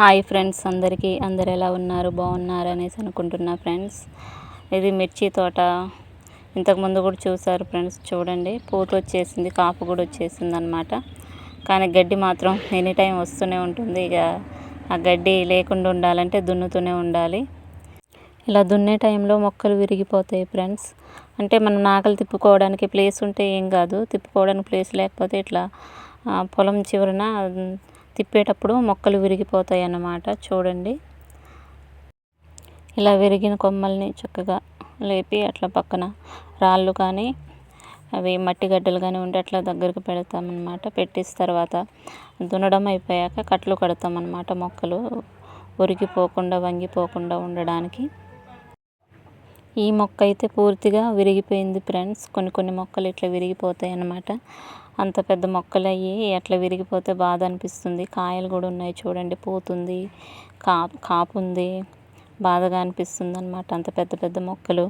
Hi friends అందరికీ అందరు ఎలా ఉన్నారు? బాగున్నారు అనేసి అనుకుంటున్నా ఫ్రెండ్స్. ఇది మిర్చి తోట. ఇంతకుముందు కూడా చూసారు ఫ్రెండ్స్ చూడండి. పూత వచ్చేసింది కాపు కూడా వచ్చేసింది అనమాట కానీ గడ్డి మాత్రం ఎనీ టైం వస్తూనే ఉంటుంది. ఇక ఆ గడ్డి లేకుండా ఉండాలంటే దున్నుతూనే ఉండాలి. ఇలా దున్నే టైంలో మొక్కలు విరిగిపోతాయి ఫ్రెండ్స్. అంటే మనం నాగలు తిప్పుకోవడానికి ప్లేస్ ఉంటే ఏం కాదు. తిప్పుకోవడానికి ప్లేస్ లేకపోతే ఇట్లా పొలం చివరన తిప్పేటప్పుడు మొక్కలు విరిగిపోతాయి అన్నమాట. చూడండి. ఇలా విరిగిన కొమ్మల్ని చక్కగా లేపి అట్లా పక్కన రాళ్ళు కానీ అవి మట్టి గడ్డలు కానీ ఉంటే అట్లా దగ్గరకు పెడతామన్నమాట. పెట్టిన తర్వాత దున్నడం అయిపోయాక కట్లు కడతామన్నమాట మొక్కలు. ఉరిగిపోకుండా వంగిపోకుండా ఉండడానికి. ఈ మొక్క అయితే పూర్తిగా విరిగిపోయింది ఫ్రెండ్స్. కొన్ని కొన్ని మొక్కలు ఇట్లా విరిగిపోతాయి అన్నమాట. అంత పెద్ద మొక్కలు అయ్యి అట్లా విరిగిపోతే బాధ అనిపిస్తుంది. కాయలు కూడా ఉన్నాయి చూడండి పోతుంది కా కాపు ఉంది బాధగా అనిపిస్తుంది అనమాట అంత పెద్ద పెద్ద మొక్కలు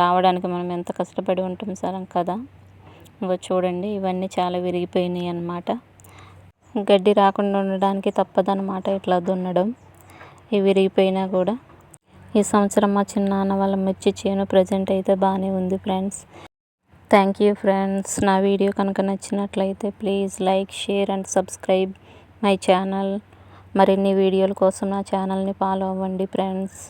రావడానికి మనం ఎంత కష్టపడి ఉంటాం సరే కదా. ఇంకో చూడండి ఇవన్నీ చాలా విరిగిపోయినాయి అన్నమాట. గడ్డి రాకుండా ఉండడానికి తప్పదనమాట ఇట్లా దున్నడం. ఇవి విరిగిపోయినా కూడా ఈ సంవత్సరం మా చిన్నాన్న వాళ్ళ మిర్చి చేను ప్రజెంట్ అయితే బాగానే ఉంది ఫ్రెండ్స్ థ్యాంక్ యూ ఫ్రెండ్స్ నా వీడియో కనుక నచ్చినట్లయితే please like share and subscribe my channel మరిన్ని వీడియోల కోసం నా ఛానల్ని ఫాలో అవ్వండి ఫ్రెండ్స్